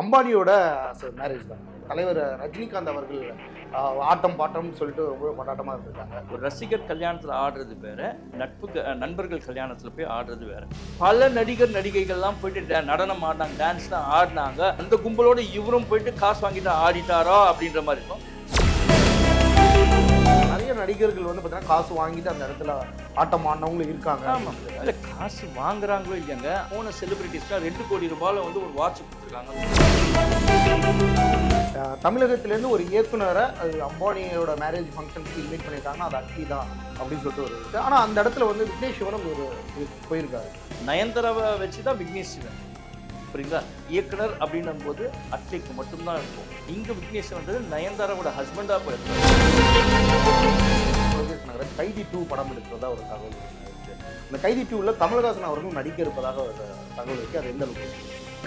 அம்பானியோட marriage தான். தலைவர் ரஜினிகாந்த் அவர்கள் ஆட்டம் பாட்டம்னு சொல்லிட்டு ரொம்ப கொண்டாட்டமாக இருந்திருக்காங்க. ஒரு ரசிகர் கல்யாணத்தில் ஆடுறது வேற நட்பு நண்பர்கள் கல்யாணத்தில் போய் ஆடுறது வேற. பல நடிகர் நடிகைகள்லாம் போயிட்டு நடனம் ஆடினாங்க டான்ஸ் தான் ஆடினாங்க. அந்த கும்பலோட இவரும் போயிட்டு காசு வாங்கிட்டு ஆடிட்டாரா அப்படின்ற மாதிரி இருக்கும். நடிகர்கள் வந்து பார்த்தீங்கன்னா காசு வாங்கிட்டு அந்த இடத்துல ஆட்டம் ஆடினவங்களும் இருக்காங்க. ஆமாம் இல்லை காசு வாங்குறாங்களோ இல்லைங்க போன செலிபிரிட்டிஸ்லாம் ரெண்டு கோடி ரூபாயில் வந்து ஒரு வாட்ச் கொடுத்துருக்காங்க. தமிழகத்திலேருந்து ஒரு இயக்குனரை அது அம்பானியோட மேரேஜ் ஃபங்க்ஷனுக்கு இன்வைட் பண்ணியிருக்காங்கன்னா அது அக்கி தான் அப்படின்னு சொல்லிட்டு ஒரு இருக்கு. ஆனால் அந்த இடத்துல வந்து விக்னேஷ் சிவனும் ஒரு போயிருக்காரு. நயன்தாராவை வச்சு தான் விக்னேஷ் சிவன். புரியுங்களா இயக்குனர் அப்படின்னும் போது அட்லிக்கு மட்டும்தான் இருக்கும். இங்கே விக்னேஷ் வந்தது நயன்தாராவோட ஹஸ்பண்டாக போயிருக்காங்க கைதி டூ படம் எடுக்கிறதா ஒரு தகவல் இருக்கு. அந்த கைதி டூவில் கமலஹாசன் அவர்களும் நடிக்க இருப்பதாக ஒரு தகவல் இருக்கு. அது எந்த அளவுக்கு?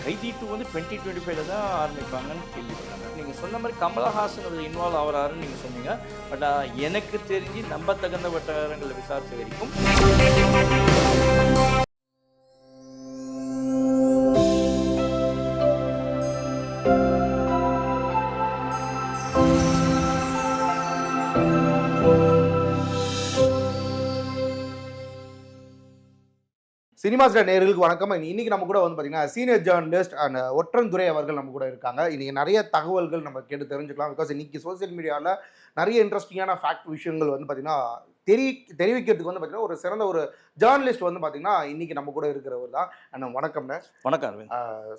கைதி டூ வந்து டுவெண்ட்டி டுவெண்ட்டி ஃபைவ்ல தான் ஆரம்பிப்பாங்கன்னு கேள்விப்பட்டாங்க நீங்கள் சொன்ன மாதிரி கமலஹாசன் அது இன்வால்வ் ஆகிறாருன்னு நீங்கள் சொன்னீங்க பட் எனக்கு தெரிஞ்சு நம்ப தகுந்த வட்டாரங்களை விசாரிச்ச வரைக்கும் சினிமா ஸ்டார் நேயர்களுக்கு வணக்கம். இன்னைக்கு நம்ம கூட வந்து பார்த்தீங்கன்னா சீனியர் ஜேர்னலிஸ்ட் அண்ட் ஒற்றன் துரை அவர்கள் நம்ம கூட இருக்காங்க. இன்னைக்கு நிறைய தகவல்கள் நம்ம கேட்டு தெரிஞ்சுக்கலாம். பிகாஸ் இன்னைக்கு சோஷியல் மீடியாவில் நிறைய இன்ட்ரெஸ்டிங்கான ஃபேக்ட் விஷயங்கள் வந்து பார்த்தீங்கன்னா தெரி தெரிவிக்கிறதுக்கு வந்து பார்த்தீங்கன்னா ஒரு சிறந்த ஒரு ஜேர்னலிஸ்ட் வந்து பார்த்தீங்கன்னா இன்னைக்கு நம்ம கூட இருக்கிறவர் தான். அண்ணா வணக்கம்ண்ணே வணக்கம்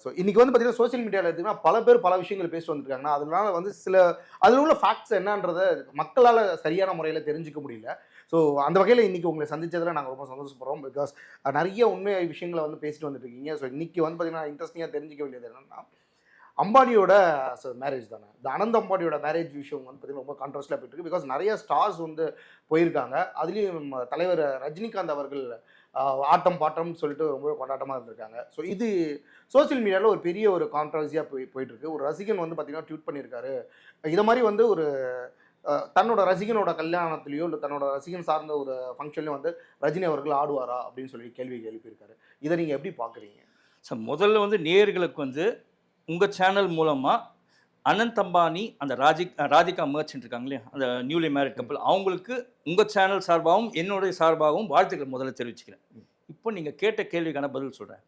ஸோ இன்னைக்கு வந்து பார்த்தீங்கன்னா சோஷியல் மீடியாவில் எடுத்தீங்கன்னா பல பேர் பல விஷயங்கள் பேசிட்டு வந்திருக்காங்கன்னா அதனால வந்து சில அதில் உள்ள ஃபேக்ட்ஸ் என்னன்றதை மக்களால் சரியான முறையில் தெரிஞ்சுக்க முடியல. ஸோ அந்த வகையில் இன்னைக்கு உங்களை சந்தித்ததில் நாங்கள் ரொம்ப சந்தோஷப்படுறோம் பிகாஸ் நிறைய உண்மை விஷயங்களை வந்து பேசிட்டு வந்துட்டு இருக்கீங்க ஸோ இன்றைக்கி வந்து பார்த்தீங்கன்னா இன்ட்ரெஸ்டிங்காக தெரிஞ்சிக்க வேண்டியது என்னன்னா அம்பானியோட மேரேஜ் தானே. இந்த அனந்த் அம்பானியோட மேரேஜ் விஷயம் வந்து பார்த்தீங்கன்னா ரொம்ப கான்ட்ரஸ்டில் போயிட்டு இருக்கு பிகாஸ் நிறைய ஸ்டார்ஸ் வந்து போயிருக்காங்க. அதுலேயும் தலைவர் ரஜினிகாந்த் அவர்கள் ஆட்டம் பாட்டம்னு சொல்லிட்டு ரொம்ப கொண்டாட்டமாக இருந்திருக்காங்க. ஸோ இது சோஷியல் மீடியாவில் ஒரு பெரிய ஒரு கான்ட்ரவர்சியாக போய் போயிட்டுருக்கு ஒரு ரசிகன் வந்து பார்த்திங்கன்னா ட்வீட் பண்ணியிருக்காரு. இதை மாதிரி வந்து ஒரு தன்னோட ரசிகனோட கல்யாணத்துலேயோ இல்லை தன்னோட ரசிகன் சார்ந்த ஒரு ஃபங்க்ஷன்லையும் வந்து ரஜினி அவர்கள் ஆடுவாரா அப்படின்னு சொல்லி கேள்வி எழுப்பியிருக்காரு. இதை நீங்கள் எப்படி பார்க்குறீங்க? ஸோ முதல்ல வந்து நேயர்களுக்கு வந்து உங்கள் சேனல் மூலமாக அனந்த் அம்பானி அந்த ராஜிக் ராதிகா மர்ச்சன்ட் இருக்காங்க இல்லையா அந்த நியூலி மேரிட் கப்பல் அவங்களுக்கு உங்கள் சேனல் சார்பாகவும் என்னுடைய சார்பாகவும் வாழ்த்துக்கள் முதல்ல தெரிவிச்சுக்கிறேன். இப்போ நீங்கள் கேட்ட கேள்விக்கான பதில் சொல்கிறேன்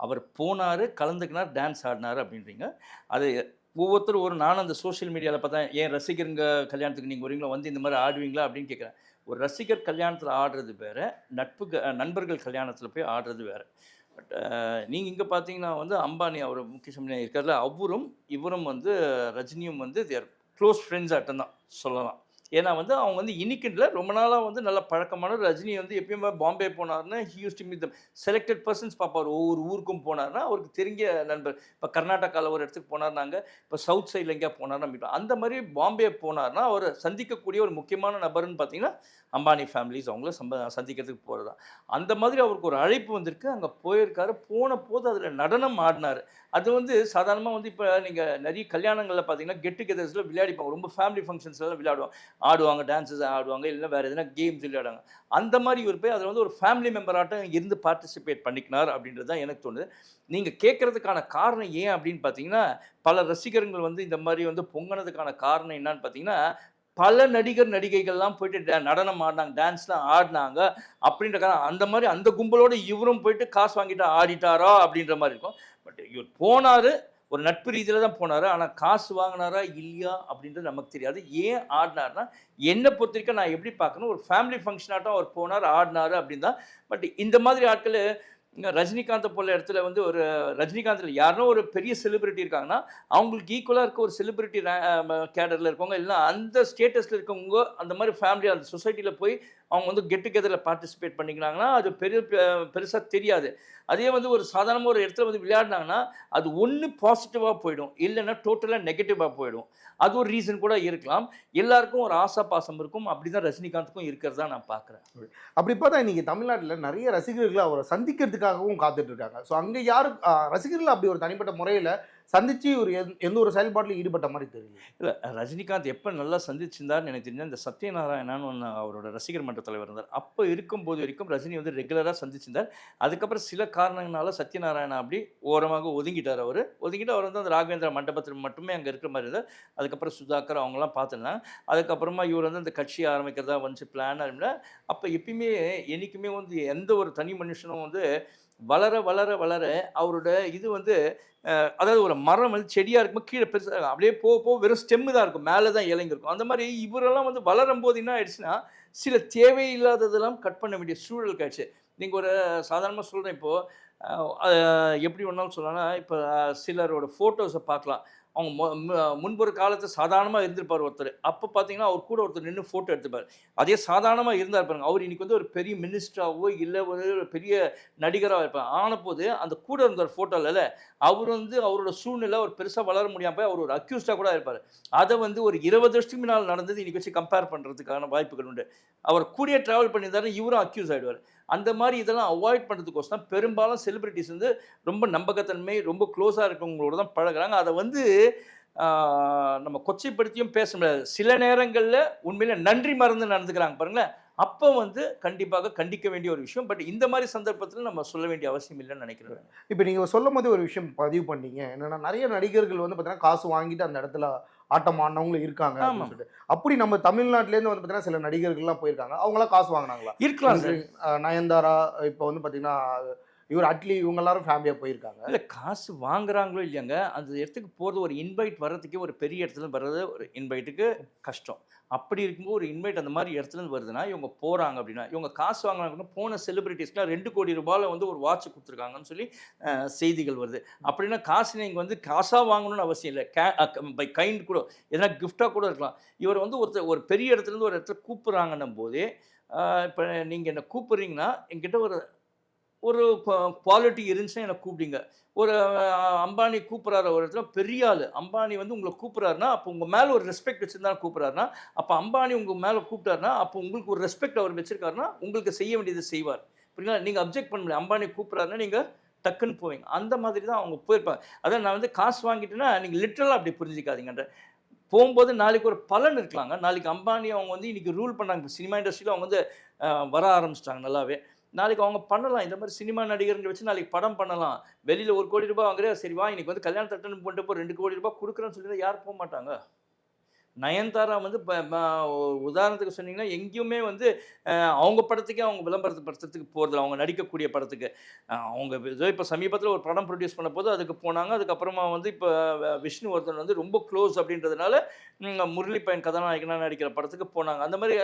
அவர் போனார் கலந்துக்கினார் டான்ஸ் ஆடினார் அப்படின்றீங்க. அது ஒவ்வொருத்தரும் ஒரு நானும் அந்த சோஷியல் மீடியாவில் பார்த்தா ஏன் ரசிகருங்க கல்யாணத்துக்கு நீங்கள் வரீங்களா வந்து இந்த மாதிரி ஆடுவீங்களா? அப்படின்னு கேட்குறேன். ஒரு ரசிகர் கல்யாணத்தில் ஆடுறது வேறு நட்பு நண்பர்கள் கல்யாணத்தில் போய் ஆடுறது வேறு. பட் நீங்கள் இங்கே பார்த்தீங்கன்னா வந்து அம்பானி அவர் முகேஷ் அம்பானி இருக்கார்ல அவரும் இவரும் வந்து ரஜினியும் வந்து தேர் க்ளோஸ் ஃப்ரெண்ட்ஸ் ஆட்டம் தான் சொல்லலாம். ஏன்னா வந்து அவங்க வந்து இன்னைக்குல ரொம்ப நாளாக வந்து நல்ல பழக்கமான ரஜினி வந்து எப்பயுமே Bombay போனார்னா use to meet selected persons பார்ப்பார் ஒவ்வொரு ஊருக்கும் போனார்னா அவருக்கு தெரிஞ்ச நண்பர். இப்போ கர்நாடகாவில் ஒரு இடத்துக்கு போனார்னாங்க இப்போ சவுத் சைடில் எங்கேயா போனார்னா அந்த மாதிரி பாம்பே போனார்னா அவர் சந்திக்கக்கூடிய ஒரு முக்கியமான நபர்னு பார்த்தீங்கன்னா அம்பானி ஃபேமிலிஸ் அவங்கள சம்ப சந்திக்கிறதுக்கு போகிறது தான் அந்த மாதிரி அவருக்கு ஒரு அழைப்பு வந்திருக்கு. அங்கே போயிருக்காரு. போன போது அதில் நடனம் ஆடினார். அது வந்து சாதாரணமாக வந்து இப்போ நீங்கள் நிறைய கல்யாணங்களில் பார்த்தீங்கன்னா கெட் டுகெதர்ஸில் விளையாடிப்பாங்க. ரொம்ப ஃபேமிலி ஃபங்க்ஷன்ஸ்லாம் விளையாடுவாங்க. ஆடுவாங்க டான்ஸஸ் ஆடுவாங்க இல்லைன்னா வேறு எதுனா கேம்ஸ் விளையாடுவாங்க. அந்த மாதிரி ஒரு போய் அதில் வந்து ஒரு ஃபேமிலி மெம்பராட்டம் இருந்து பார்ட்டிசிபேட் பண்ணிக்கினார் அப்படின்றது தான் எனக்கு தோணுது. நீங்கள் கேட்குறதுக்கான காரணம் ஏன் அப்படின்னு பார்த்தீங்கன்னா பல ரசிகர்கள் வந்து இந்த மாதிரி வந்து பொங்கினதுக்கான காரணம் என்னன்னு பார்த்தீங்கன்னா பல நடிகர் நடிகைகள்லாம் போயிட்டு நடனம் ஆடினாங்க டான்ஸ்லாம் ஆடினாங்க. அப்படின்ற அந்த மாதிரி அந்த கும்பலோட இவரும் போயிட்டு காசு வாங்கிட்டு ஆடிட்டாரா அப்படின்ற மாதிரி இருக்கும். பட் இவர் போனார் ஒரு நட்பு ரீதியில் தான் போனார். ஆனால் காசு வாங்கினாரா இல்லையா அப்படின்றது நமக்கு தெரியாது. ஏன் ஆடினார்னா என்னை பொறுத்த வரைக்கும் நான் எப்படி பார்க்கணும் ஒரு ஃபேமிலி ஃபங்க்ஷனாகட்டும் அவர் போனார் ஆடினார் அப்படின்னு தான் பட் இந்த மாதிரி ஆட்கள் இங்கே ரஜினிகாந்தை போல இடத்துல வந்து ஒரு ரஜினிகாந்தில் யாருன்னா ஒரு பெரிய செலிபிரிட்டி இருக்காங்கன்னா அவங்களுக்கு ஈக்குவலாக இருக்க ஒரு செலிபிரிட்டி கேடரில் இருக்கவங்க இல்லைன்னா அந்த ஸ்டேட்டஸில் இருக்கவங்க அந்த மாதிரி ஃபேமிலி அந்த சொசைட்டியில் போய் அவங்க வந்து கெட் டுகெதரில் பார்ட்டிசிபேட் பண்ணிக்கிறாங்கன்னா அது பெரிய பெருசாக தெரியாது. அதே வந்து ஒரு சாதாரணமாக ஒரு இடத்துல வந்து விளையாடினாங்கன்னா அது ஒன்று பாசிட்டிவாக போயிடும். இல்லைன்னா டோட்டலாக நெகட்டிவாக போயிடும். அது ஒரு ரீசன் கூட இருக்கலாம். எல்லாருக்கும் ஒரு ஆசா பாசம் இருக்கும். அப்படி தான் ரஜினிகாந்துக்கும் இருக்கிறதா நான் பார்க்குறேன் அப்படி பார்த்தா இன்றைக்கி தமிழ்நாட்டில் நிறைய ரசிகர்கள் அவரை சந்திக்கிறதுக்கு காத்துட்டு இருக்காங்க. ஸோ அங்கே யாரும் ரசிகர்கள் அப்படி ஒரு தனிப்பட்ட முறையில் சந்திச்சு ஒரு எந்த- ஒரு செயல்பாட்டிலும் ஈடுபட்ட மாதிரி தெரியல. இல்லை ரஜினிகாந்த் எப்போ நல்லா சந்திச்சிருந்தாருன்னு எனக்கு தெரிஞ்ச இந்த சத்யநாராயணான்னு ஒன்று அவரோட ரசிகர் மன்ற தலைவர் இருந்தார். அப்போ இருக்கும்போது வரைக்கும் ரஜினி வந்து ரெகுலராக சந்திச்சிருந்தார். அதுக்கப்புறம் சில காரணங்களால சத்யநாராயணா அப்படி ஓரமாக ஒதுங்கிட்டார் அவர். ஒதுங்கிட்டு அவர் வந்து அந்த ராகவேந்திரா மண்டபத்தில் மட்டுமே அங்கே இருக்கிற மாதிரி இருந்தார். அதுக்கப்புறம் சுதாகர் அவங்களாம் பார்த்துருந்தாங்க. அதுக்கப்புறமா இவர் வந்து அந்த கட்சி ஆரம்பிக்கிறதா வந்துச்சு பிளான் அப்படின்னா அப்போ எப்பயுமே என்றைக்குமே வந்து எந்த ஒரு தனி மனுஷனும் வந்து வளர வளர வளர அவரோட இது வந்து அதாவது ஒரு மரம் வந்து செடியாக இருக்கும்போது கீழே பெருசாக அப்படியே போக போக வெறும் ஸ்டெம்மு தான் இருக்கும். மேலே தான் இலைங்க இருக்கும். அந்த மாதிரி இவரெல்லாம் வந்து வளரும் போது என்ன ஆயிடுச்சுன்னா சில தேவையில்லாததெல்லாம் கட் பண்ண வேண்டிய சூழல் ஆயிடுச்சு. நீங்கள் ஒரு சாதாரணமாக சொல்கிறேன் இப்போது எப்படி ஒன்றாலும் சொல்லலாம்னா இப்போ சிலரோட ஃபோட்டோஸை பார்க்கலாம். அவங்க முன்பொரு காலத்தில் சாதாரணமாக இருந்திருப்பார் ஒருத்தர். அப்போ பார்த்தீங்கன்னா அவர் கூட ஒருத்தர் நின்று ஃபோட்டோ எடுத்துப்பார். அதே சாதாரணமாக இருந்தார் பாருங்க அவர் இன்னைக்கு வந்து ஒரு பெரிய மினிஸ்டராகவோ இல்லை ஒரு பெரிய நடிகராக இருப்பார். ஆன போது அந்த கூட இருந்தார் ஃபோட்டோவில் அவர் வந்து அவரோட சூழ்நிலை ஒரு பெருசாக வளர முடியாமல் போய் அவர் ஒரு அக்யூஸ்டாக கூட இருப்பார். அதை வந்து ஒரு இருபது வருஷத்துக்கு முன்னால் நடந்தது இன்றைக்கி வச்சு கம்பேர் பண்ணுறதுக்கான வாய்ப்புகள் உண்டு. அவர் கூடயே ட்ராவல் பண்ணியிருந்தாரு இவரும் அக்யூஸ் ஆகிடுவார் அந்த மாதிரி இதெல்லாம் அவாய்ட் பண்ணுறதுக்கோசரம் பெரும்பாலும் செலிபிரிட்டிஸ் வந்து ரொம்ப நம்பகத்தன்மை ரொம்ப க்ளோஸாக இருக்கவங்களோட தான் பழகுறாங்க. அதை வந்து நம்ம கொச்சைப்படுத்தியும் பேச முடியாது. சில நேரங்களில் உண்மையில நன்றி மறந்து நடந்துக்கிறாங்க பாருங்களேன். அப்போ வந்து கண்டிப்பாக கண்டிக்க வேண்டிய ஒரு விஷயம். பட் இந்த மாதிரி சந்தர்ப்பத்தில் நம்ம சொல்ல வேண்டிய அவசியம் இல்லைன்னு நினைக்கிறேன் இப்போ நீங்கள் சொல்லும் போது ஒரு விஷயம் பதிவு பண்ணீங்க. என்னன்னா நிறைய நடிகர்கள் வந்து பார்த்தீங்கன்னா காசு வாங்கிட்டு அந்த இடத்துல ஆட்டம் ஆடினவங்களும் இருக்காங்க. சொல்லிட்டு. அப்படி நம்ம தமிழ்நாட்டிலேருந்து வந்து பார்த்தீங்கன்னா சில நடிகர்கள்லாம் போயிருக்காங்க. அவங்களாம் காசு வாங்கினாங்களா? இருக்கலாம் நயன்தாரா இப்போ வந்து பார்த்தீங்கன்னா இவர் அட்லி இவங்க எல்லாரும் ஃபேமிலியாக போயிருக்காங்க. இல்லை காசு வாங்குறாங்களோ இல்லையாங்க அந்த இடத்துக்கு போகிறது ஒரு இன்வைட் வர்றதுக்கே ஒரு பெரிய இடத்துல வர்றது ஒரு இன்வைட்டுக்கு கஷ்டம். அப்படி இருக்கும்போது ஒரு இன்வைட் அந்த மாதிரி இடத்துல வருதுன்னா இவங்க போகிறாங்க அப்படின்னா இவங்க காசு வாங்குறாங்கன்னா போன செலிபிரிட்டிஸ்க்குலாம் ரெண்டு கோடி ரூபாயில் வந்து ஒரு வாட்ச் கொடுத்துருக்காங்கன்னு சொல்லி செய்திகள் வருது. அப்படின்னா காசு நீங்கள் வந்து காசாக வாங்கணும்னு அவசியம் இல்லை. கே பை கைண்ட் கூட எதனா கிஃப்டாக கூட இருக்கலாம். இவர் வந்து ஒருத்தர் ஒரு பெரிய இடத்துலேருந்து ஒரு இடத்துல கூப்பிட்றாங்கன்னும் போது இப்போ நீங்கள் என்னை கூப்பிட்றீங்கன்னா என்கிட்ட ஒரு ஒரு குவாலிட்டி இருந்துச்சுன்னா என்னை கூப்பிடுங்க. ஒரு அம்பானி கூப்பிட்றாரு ஒரு இடத்துல பெரிய ஆள். அம்பானி வந்து உங்களை கூப்பிட்றாருன்னா அப்போ உங்கள் மேலே ஒரு ரெஸ்பெக்ட் வச்சுருந்தா கூப்பிட்றாருன்னா அப்போ அம்பானி உங்கள் மேலே கூப்பிட்டாருன்னா அப்போ உங்களுக்கு ஒரு ரெஸ்பெக்ட் அவர் வச்சுருக்காருன்னா உங்களுக்கு செய்ய வேண்டியது செய்வார். புரியுங்களா நீங்கள் அப்ஜெக்ட் பண்ண முடியாது. அம்பானி கூப்பிட்றாருன்னா நீங்கள் டக்குன்னு போவீங்க. அந்த மாதிரி தான் அவங்க போயிருப்பாங்க. அதான் நான் வந்து காசு வாங்கிட்டேன்னா நீங்கள் லிட்ரலாக அப்படி புரிஞ்சிக்காதீங்கன்ற. போகும்போது நாளைக்கு ஒரு பலன் இருக்கலாங்க நாளைக்கு அம்பானி அவங்க வந்து இன்றைக்கி ரூல் பண்ணாங்க. சினிமா இண்டஸ்ட்ரியில் அவங்க வந்து வர ஆரம்பிச்சிட்டாங்க நல்லாவே. நாளைக்கு அவங்க பண்ணலாம். இந்த மாதிரி சினிமா நடிகர்கள் வச்சு நாளைக்கு படம் பண்ணலாம். வெளியில் ஒரு கோடி ரூபாய் வாங்குற சரி வா இன்னைக்கு வந்து கல்யாண போட்டப்போ போட்டு ரெண்டு கோடி ரூபாய் கொடுக்குறேன்னு சொல்லி யாரும் போக மாட்டாங்க? நயன்தாரா வந்து இப்போ உதாரணத்துக்கு சொன்னீங்கன்னா எங்கேயுமே வந்து அவங்க படத்துக்கே அவங்க விளம்பரத்து படத்துக்கு போகிறது அவங்க நடிக்கக்கூடிய படத்துக்கு. அவங்க ஏதோ இப்போ சமீபத்தில் ஒரு படம் ப்ரொடியூஸ் பண்ண போது அதுக்கு போனாங்க. அதுக்கப்புறமா வந்து இப்போ விஷ்ணு ஒருத்தன் வந்து ரொம்ப க்ளோஸ் அப்படின்றதுனால முரளி பையன் கதாநாயகனாக நடிக்கிற படத்துக்கு போனாங்க. அந்த மாதிரி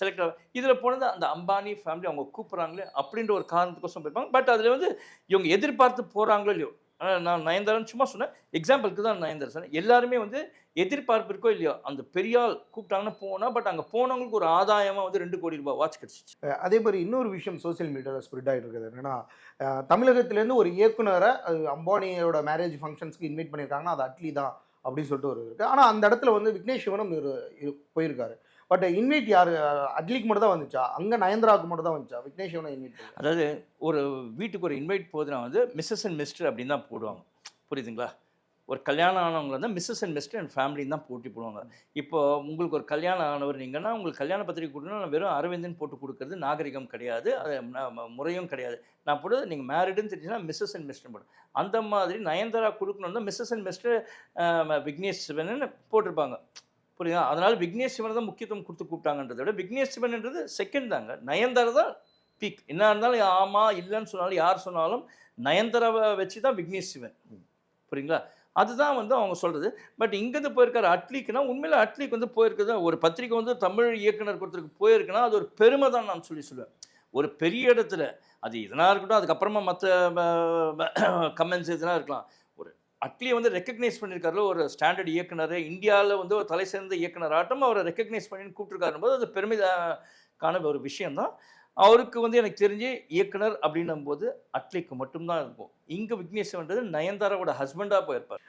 செலக்ட் இதில் போனது அந்த அம்பானி ஃபேமிலி அவங்க கூப்பிட்றாங்களே அப்படின்ற ஒரு காரணத்துக்கோசம் போயிருப்பாங்க. பட் அதில் வந்து இவங்க எதிர்பார்த்து போகிறாங்களோ இல்லையோ நான் நயன்தாரன் சும்மா சொன்னேன். எக்ஸாம்பிளுக்கு தான் நயன்தாரன் சொன்னேன். எல்லாருமே வந்து எதிர்பார்ப்பு இருக்கோ இல்லையோ அந்த பெரிய ஆள் கூப்பிட்டாங்கன்னா போனால் பட் அங்கே போனவங்களுக்கு ஒரு ஆதாயமாக வந்து ரெண்டு கோடி ரூபாய் வாட்ச் கிடச்சிச்சு. அதே மாதிரி இன்னொரு விஷயம் சோஷியல் மீடியாவில் ஸ்ப்ரெட் ஆகிட்டு இருக்குது என்னன்னா தமிழகத்திலேருந்து ஒரு இயக்குனரை அது அம்பானியோட மேரேஜ் ஃபங்க்ஷன்ஸ்க்கு இன்வைட் பண்ணியிருக்காங்கன்னா அது அட்லி தான் அப்படின்னு சொல்லிட்டு ஒரு இருக்குது ஆனால் அந்த இடத்துல வந்து விக்னேஷ் சிவனும் இரு- போயிருக்காரு. பட் இன்வைட் யார்? அட்லிக்கு மட்டும் தான் வந்துச்சா? அங்கே நயன்தாராவுக்கு மட்டும் தான் வந்துச்சா? விக்னேஷ் சிவனை இன்வைட் அதாவது ஒரு வீட்டுக்கு ஒரு இன்வைட் போகுதுன்னா வந்து மிஸ்ஸஸ் அண்ட் மிஸ்டர் அப்படின்னு தான் போடுவாங்க. புரியுதுங்களா? ஒரு கல்யாணம் ஆனவங்க வந்து மிஸ்ஸஸ் அண்ட் மிஸ்டர் அண்ட் ஃபேமிலின்னு தான் போட்டி போடுவாங்க. இப்போ உங்களுக்கு ஒரு கல்யாணம் ஆனவர் நீங்கன்னா உங்களுக்கு கல்யாண பத்திரிக்கை கொடுக்கணும் வெறும் அரவிந்தன் போட்டு கொடுக்கறது நாகரிகம் கிடையாது. அது முறையும் கிடையாது. நான் போடுறது நீங்கள் மேரிடுன்னு தெரிஞ்சுன்னா மிஸ்ஸஸ் அண்ட் மிஸ்டர் போடும் அந்த மாதிரி நயன்தாரா கொடுக்கணும்னா Mrs and Mr Vignesh Shivan போட்டிருப்பாங்க. புரியுதா? அதனால விக்னேஷ் சிவனை தான் முக்கியத்துவம் கொடுத்து கூப்பிட்டாங்கன்றதை விட விக்னேஷ் சிவன்ன்றது செகண்ட் தாங்க. நயன்தாரா தான் பீக் என்ன இருந்தாலும் ஆமா இல்லைன்னு சொன்னாலும் யார் சொன்னாலும் நயன்தாராவை வச்சு தான் விக்னேஷ் சிவன் புரியுங்களா? அதுதான் வந்து அவங்க சொல்றது. பட் இங்கேருந்து போயிருக்காரு அட்லிக்குன்னா உண்மையில அட்லிக்கு வந்து போயிருக்குது. ஒரு பத்திரிக்கை வந்து தமிழ் இயக்குனர் ஒருத்தருக்கு போயிருக்குன்னா அது ஒரு பெருமை தான் நான் சொல்லி சொல்லுவேன். ஒரு பெரிய இடத்துல அது இதனா இருக்கட்டும் அதுக்கப்புறமா மற்ற கமெண்ட்ஸ் எதுனா இருக்கலாம். அட்லி வந்து ரெக்கக்னைஸ் பண்ணியிருக்காரு ஒரு ஸ்டாண்டர்ட் இயக்குனர். இந்தியாவில் வந்து ஒரு தலை சிறந்த இயக்குனர் ஆட்டம் அவரை ரெக்கக்னைஸ் பண்ணி கூப்பிட்டுருக்காரு போது அது பெருமை காண ஒரு விஷயம்தான். அவருக்கு வந்து எனக்கு தெரிஞ்சு இயக்குனர் அப்படின்னும் போது அட்லிக்கு மட்டும்தான் இருக்கும். இங்கே விக்னேஸ்வரன்றது நயன்தாராவோட ஹஸ்பண்டாக போயிருப்பார்.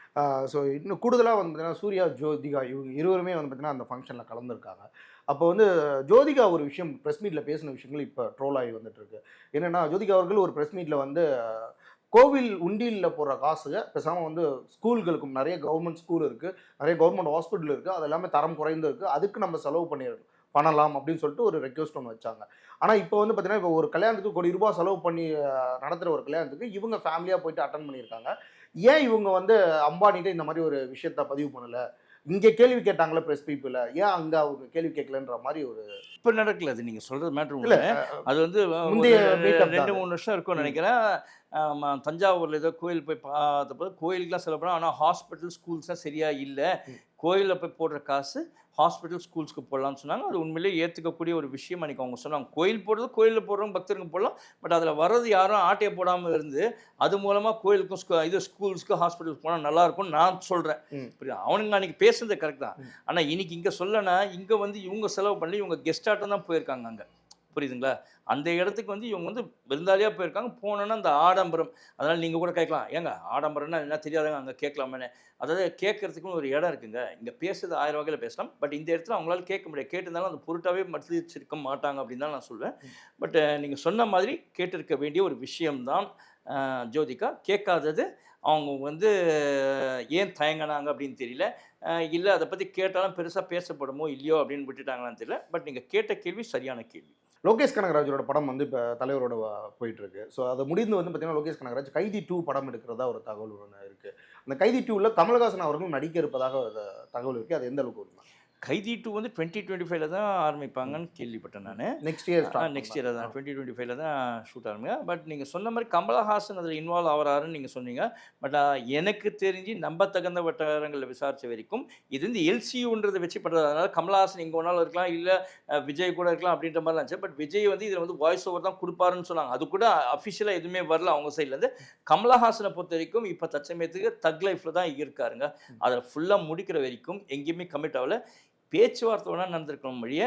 ஸோ இன்னும் கூடுதலாக வந்து பார்த்தீங்கன்னா சூர்யா ஜோதிகா இவங்க இருவருமே வந்து பார்த்தீங்கன்னா அந்த ஃபங்க்ஷனில் கலந்துருக்காங்க. அப்போ வந்து ஜோதிகா ஒரு விஷயம் ப்ரெஸ் மீட்டில் பேசின விஷயங்கள் இப்போ ட்ரோல் ஆகி வந்துட்டு இருக்கு. என்னன்னா ஜோதிகா அவர்கள் ஒரு ப்ரெஸ் மீட்டில் வந்து கோவில் உண்டியலில் போடுற காசுக பேசாமல் வந்து ஸ்கூல்களுக்கும் நிறைய கவர்மெண்ட் ஸ்கூல் இருக்குது நிறைய கவர்மெண்ட் ஹாஸ்பிட்டல் இருக்குது அது எல்லாமே தரம் குறைந்து இருக்குது அதுக்கு நம்ம செலவு பண்ணிடணும். பண்ணலாம் அப்படின்னு சொல்லிட்டு ஒரு ரெக்வஸ்ட் ஒன்று வச்சாங்க. ஆனால் இப்போ வந்து பார்த்தீங்கன்னா இப்போ ஒரு கல்யாணத்துக்கு கோடி ரூபாய் செலவு பண்ணி நடத்துகிற ஒரு கல்யாணத்துக்கு இவங்க ஃபேமிலியாக போயிட்டு அட்டன் பண்ணியிருக்காங்க. ஏன் இவங்க வந்து அம்பானிட்ட இந்த மாதிரி ஒரு விஷயத்த பதிவு பண்ணலை? இங்கே கேள்வி கேட்டாங்களே ப்ரெஸ் பீப்புள ஏன் அங்கே அவங்க கேள்வி கேட்கலன்ற மாதிரி ஒரு இப்போ நடக்கல அது நீங்கள் சொல்கிறது மேட்ரு இல்ல, அது வந்து முந்தைய ரெண்டு. மூணு வருஷம் இருக்கும்னு. நினைக்கிறேன். தஞ்சாவூர்ல ஏதோ கோயில் போய் பார்த்தப்போ கோயிலுக்குலாம் செலவு பண்ணோம் ஆனால் ஹாஸ்பிட்டல் ஸ்கூல்ஸ்லாம் சரியா இல்லை. கோயிலில் போய் போடுற காசு ஹாஸ்பிட்டல் ஸ்கூல்ஸ்க்கு போடலாம்னு சொன்னாங்க. அது உண்மையிலேயே ஏற்றுக்கக்கூடிய ஒரு விஷயம் அன்றைக்கி அவங்க சொன்னாங்க. கோயில் போடுறது கோயிலில் போடுறவங்க பக்தருங்க போடலாம். பட் அதில் வர்றது யாரும் ஆட்டையை போடாமல் இருந்து அது மூலமாக கோயிலுக்கும் இது ஸ்கூல்ஸ்க்கு ஹாஸ்பிட்டலுக்கு போனால் நல்லா இருக்கும்னு நான் சொல்கிறேன். புரியுது? அவனுங்க அன்றைக்கி பேசுறது கரெக்ட் தான். ஆனால் இன்னைக்கு இங்கே சொல்லனா இங்கே வந்து இவங்க செலவு பண்ணி இவங்க கெஸ்டாட்டம் தான் போயிருக்காங்க அங்கே. புரியுதுங்களா? அந்த இடத்துக்கு வந்து இவங்க வந்து விருந்தாளியாக போயிருக்காங்க. போனோன்னா அந்த ஆடம்பரம் அதனால் நீங்கள் கூட கேட்கலாம். ஏங்க ஆடம்பரம்னா என்ன தெரியாதவங்க அங்கே கேட்கலாமே அதாவது கேட்கறதுக்குன்னு ஒரு இடம் இருக்குங்க. இங்கே பேசுறது ஆயிரம் வகையில் பேசலாம். பட் இந்த இடத்துல அவங்களால கேட்க முடியாது. கேட்டிருந்தாலும் அந்த பொருட்டாவே மதிச்சிருக்க மாட்டாங்க அப்படின்னு தான் நான் சொல்வேன். பட் நீங்கள் சொன்ன மாதிரி கேட்டிருக்க வேண்டிய ஒரு விஷயம்தான் ஜோதிகா. கேட்காதது அவங்க வந்து ஏன் தயங்கினாங்க அப்படின்னு தெரியல. இல்லை அதை பற்றி கேட்டாலும் பெருசாக பேசப்படுமோ இல்லையோ அப்படின்னு விட்டுட்டாங்களான்னு தெரியல. பட் நீங்கள் கேட்ட கேள்வி சரியான கேள்வி. லோகேஷ் கனகராஜோட படம் வந்து இப்போ தலைவரோட போயிட்டுருக்கு. ஸோ அதை முடிந்து வந்து பார்த்தீங்கன்னா லோகேஷ் கனகராஜ் கைதி டூ படம் எடுக்கிறதா ஒரு தகவல் ஒன்று இருக்குது அந்த கைதி டூவில் கமலஹாசன் அவர்களும் நடிக்க இருப்பதாக ஒரு தகவல் இருக்குது அது எந்த அளவுக்கு உண்மை? கைதி டூ வந்து டுவெண்ட்டி டுவெண்ட்டி ஃபைவ்ல தான் ஆரம்பிப்பாங்கன்னு கேள்விப்பட்டேன் நான். நெக்ஸ்ட் இயர் நெக்ஸ்ட் இயர் தான். டுவெண்ட்டி டுவெண்ட்டி ஃபைவ்ல தான் ஷூட் ஆரம்பிங்க. பட் நீங்கள் சொன்ன மாதிரி கமலஹாசன் அதில் இன்வால்வ் ஆகிறாருன்னு நீங்கள் சொன்னீங்க. பட் எனக்கு தெரிஞ்சு நம்ப தகுந்த வட்டாரங்களில் விசாரிச்ச வரைக்கும் இது வந்து எல்சியூன்றதை வச்சு பண்ணுறது அதனால கமலஹாசன் இங்கே ஒன்றாலும் இருக்கலாம் இல்லை விஜய் கூட இருக்கலாம் அப்படின்ற மாதிரி இருந்துச்சு. பட் விஜய் வந்து இதில் வந்து வாய்ஸ் ஓவர் தான் கொடுப்பாருன்னு சொன்னாங்க. அது கூட அஃபிஷியலாக எதுவுமே வரல அவங்க சைட்லேருந்து கமலஹாசனை பொறுத்த வரைக்கும் இப்போ தச்சமயத்துக்கு தக் லைஃப்பில் தான் இருக்காருங்க. அதில் ஃபுல்லாக முடிக்கிற வரைக்கும் எங்கேயுமே கமிட் ஆகல. பேச்சுவார்த்தை வேணால் நடந்திருக்கணும் வழிய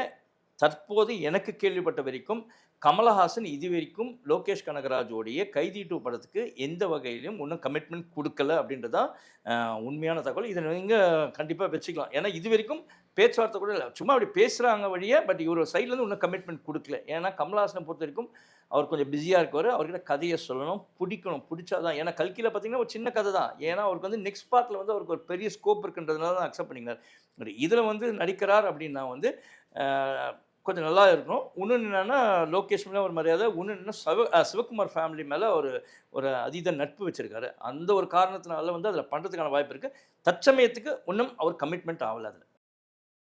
தற்போது எனக்கு கேள்விப்பட்ட வரைக்கும் கமலஹாசன் இது வரைக்கும் லோகேஷ் கனகராஜோடைய கைதி டூ படத்துக்கு எந்த வகையிலும் ஒன்றும் கமிட்மெண்ட் கொடுக்கல அப்படின்றதான் உண்மையான தகவல். இதை நீங்கள் கண்டிப்பாக வச்சுக்கலாம். ஏன்னா இது வரைக்கும் பேச்சுவார்த்தை கூட இல்லை. சும்மா அப்படி பேசுகிறாங்க வழியே பட் இவர் சைட்லேருந்து இன்னும் கமிட்மெண்ட் கொடுக்கல. ஏன்னா கமலஹாசனை பொறுத்த வரைக்கும் அவர் கொஞ்சம் பிஸியாக இருக்கவர் அவர்கிட்ட கதையை சொல்லணும் பிடிக்கணும் பிடிச்சாதான். ஏன்னா கல்கியில் பார்த்தீங்கன்னா ஒரு சின்ன கதை தான். ஏன்னா அவருக்கு வந்து நெக்ஸ்ட் பார்ட்டில் வந்து அவருக்கு ஒரு பெரிய ஸ்கோப் இருக்குன்றதுனால தான் அக்செப்ட் பண்ணிக்கிறார். இதில் வந்து நடிக்கிறார் அப்படின்னா வந்து கொஞ்சம் நல்லா இருக்கணும். இன்னொன்று என்னென்னா லோகேஷ் மேலே ஒரு மரியாதை. இன்னொன்று என்னென்னா சிவ சிவகுமார் ஃபேமிலி மேலே ஒரு ஒரு அதீத நட்பு வச்சுருக்காரு. அந்த ஒரு காரணத்தினால வந்து அதில் பண்ணுறதுக்கான வாய்ப்பு இருக்குது தற்சமயத்துக்கு இன்னும் அவர் கமிட்மெண்ட் ஆகலை அதில்.